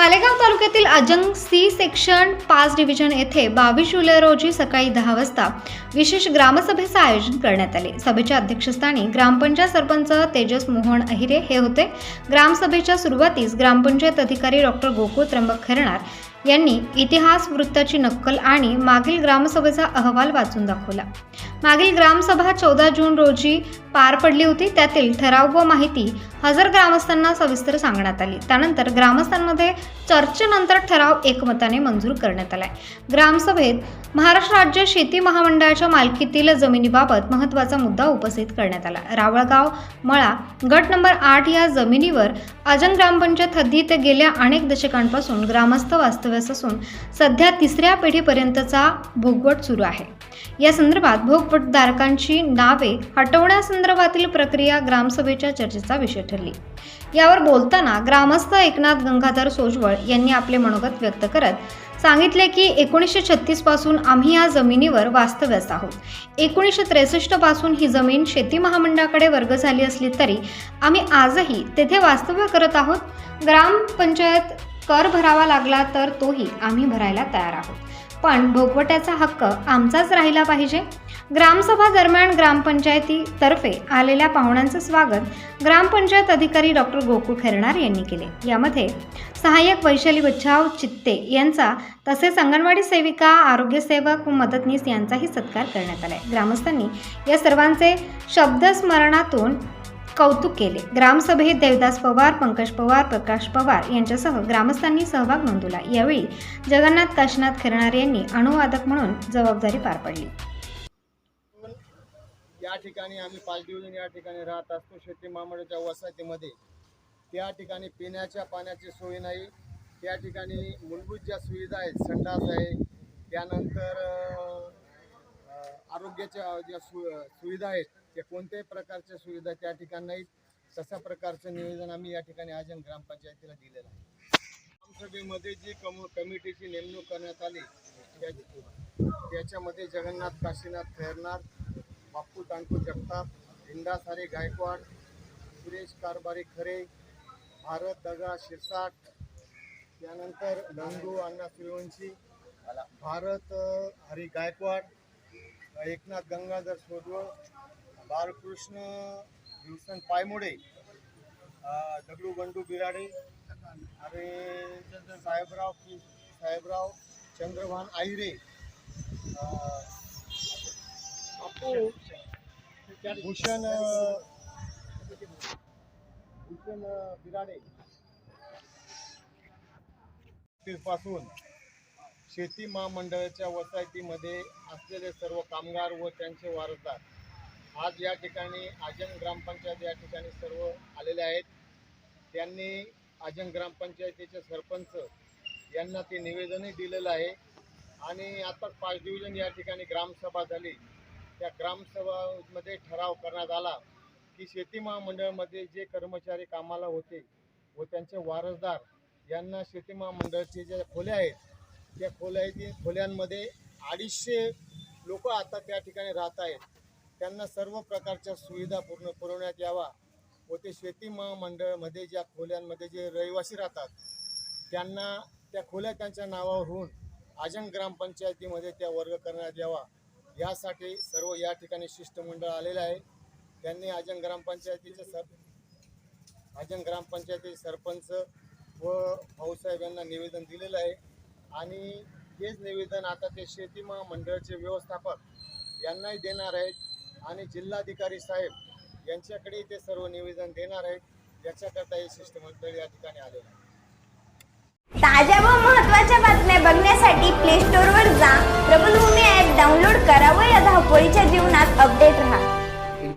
मालेगाव तालुक्यातील Ajang C section पाच division येथे बावीस जुलै रोजी सकाळी दहा वाजता विशेष ग्रामसभेचं आयोजन करण्यात आले. सभेच्या अध्यक्षस्थानी ग्रामपंचायत सरपंच तेजस मोहन अहिरे हे होते. ग्रामसभेच्या सुरुवातीस ग्रामपंचायत अधिकारी डॉक्टर गोकुळ त्र्यंबक खैरनार यांनी इतिहास वृत्ताची नक्कल आणि मागील ग्रामसभेचा अहवाल वाचून दाखवला. मागील ग्रामसभा चौदा जून रोजी पार पडली होती. त्यातील ठराव व माहिती हजर ग्रामस्थांना सविस्तर सांगण्यात आली. त्यानंतर ग्रामस्थांमध्ये चर्चेनंतर ठराव एकमताने मंजूर करण्यात आलाय. ग्रामसभेत महाराष्ट्र राज्य शेती महामंडळाच्या मालकीतील जमिनीबाबत महत्त्वाचा मुद्दा उपस्थित करण्यात आला. रावळगाव मळा गट नंबर आठ या जमिनीवर अजन ग्रामपंचायत हद्दीत गेल्या अनेक दशकांपासून ग्रामस्थ वास्तव्यास असून सध्या तिसऱ्या पिढीपर्यंतचा भोगवट सुरू आहे. या संदर्भात भोगपटधारकांची नावे हटवण्यासंदर्भातील प्रक्रिया ग्रामसभेच्या चर्चेचा विषय ठरली. यावर बोलताना ग्रामस्थ एकनाथ गंगाधर सोजवळ यांनी आपले मनोगत व्यक्त करत सांगितले की एकोणीसशे छत्तीसपासून आम्ही या जमिनीवर वास्तव्यास आहोत. एकोणीसशे त्रेसष्टपासून ही जमीन शेती महामंडळाकडे वर्ग झाली असली तरी आम्ही आजही तेथे वास्तव्य करत आहोत. ग्रामपंचायत कर भरावा लागला तर तोही आम्ही भरायला तयार आहोत. पण भोगवट्याचा हक्क आमचाच राहिला पाहिजे. ग्रामसभा दरम्यान ग्रामपंचायतीतर्फे आलेल्या पाहुण्यांचं स्वागत ग्रामपंचायत अधिकारी डॉक्टर गोकुळ खेरणार यांनी केले. यामध्ये सहाय्यक वैशाली बच्छाव चित्ते यांचा तसेच अंगणवाडी सेविका आरोग्यसेवक व मदतनीस यांचाही सत्कार करण्यात आलाय. ग्रामस्थांनी या सर्वांचे शब्दस्मरणातून कौतुक केले. ग्रामसभेत देवदास पवार पंकज पवार प्रकाश पवार यांच्यासह ग्रामस्थांनी सहभाग नोंदवला. यावेळी जगन्नाथ काशीनाथ खैरनार यांनी अनुवादक म्हणून जबाबदारी पार पडली. या ठिकाणी आम्ही पाच दिवस या ठिकाणी राहत असतो. शेती महामंडळाच्या वसाहतीमध्ये त्या ठिकाणी पिण्याच्या पाण्याची सोय नाही. त्या ठिकाणी मूलभूत ज्या सुविधा आहेत संडास आहे त्यानंतर आरोग्याच्या ज्या सु सुविधा आहेत त्या कोणत्याही प्रकारच्या सुविधा त्या ठिकाणी नाहीत तशा प्रकारचं नियोजन आम्ही या ठिकाणी आजन ग्रामपंचायतीला दिलेलं आहे. ग्रामसभेमध्ये जी कम कमिटीची नेमणूक करण्यात आली त्याच्यामध्ये जगन्नाथ काशीनाथ खैरनाथ बाप्पू तांकू जगताप इंदासारे गायकवाड सुरेश कारभारी खरे भारत दगा शिरसाट त्यानंतर नंदू अण्णा सूर्यवंशी भारत हरी गायकवाड एकनाथ गंगाधर सोडवळ बाळकृष्ण भीवसन पायमोडे दगडू बंडू बिराडे आणि साहेबराव साहेबराव चंद्रभान आहिरे. भूषण भूषण बिराडे. पासून शेती महामंडळाच्या वसाहतीमध्ये असलेले सर्व कामगार व त्यांचे वारसदार आज या ठिकाणी आजन ग्रामपंचायत या ठिकाणी सर्व आलेले आहेत. त्यांनी आजन ग्रामपंचायतीचे सरपंच यांना ते निवेदनही दिलेलं आहे. आणि आता पाच डिव्हिजन या ठिकाणी ग्रामसभा झाली. त्या ग्रामसभामध्ये ठराव करण्यात आला की शेती महामंडळामध्ये जे कर्मचारी कामाला होते व त्यांचे वारसदार यांना शेती महामंडळाचे ज्या खोल्या आहेत त्या खोल्या खोल्यांमध्ये अडीचशे लोक आता त्या ठिकाणी राहत आहेत. त्यांना सर्व प्रकारच्या सुविधा पूर्ण पुरवण्यात यावा. व ते शेती महामंडळमध्ये ज्या खोल्यांमध्ये जे रहिवासी राहतात त्यांना त्या खोल्या त्यांच्या नावावर होऊन आजंग ग्रामपंचायतीमध्ये त्या वर्ग करण्यात यावा. यासाठी सर्व या ठिकाणी शिष्टमंडळ आलेलं आहे. त्यांनी आजंग ग्रामपंचायतीचे सर आजंग ग्रामपंचायतीचे सरपंच व भाऊसाहेब यांना निवेदन दिलेलं आहे. आणि हेच निवेदन आता ते शेती महामंडळाचे व्यवस्थापक यांनाही देणार आहेत. आणि जिल्हाधिकारी साहेब यांच्याकडे ते सर्व निवेदन देणार आहेत. याच्याकरता हे शिष्टमंडळ या ठिकाणी आलेलं आहे. ताज्या व महत्त्वाच्या बातम्या बघण्यासाठी प्ले स्टोअरवर जा. प्रबलभूमी ॲप डाउनलोड करा व या धावपळीच्या जीवनात अपडेट राहा.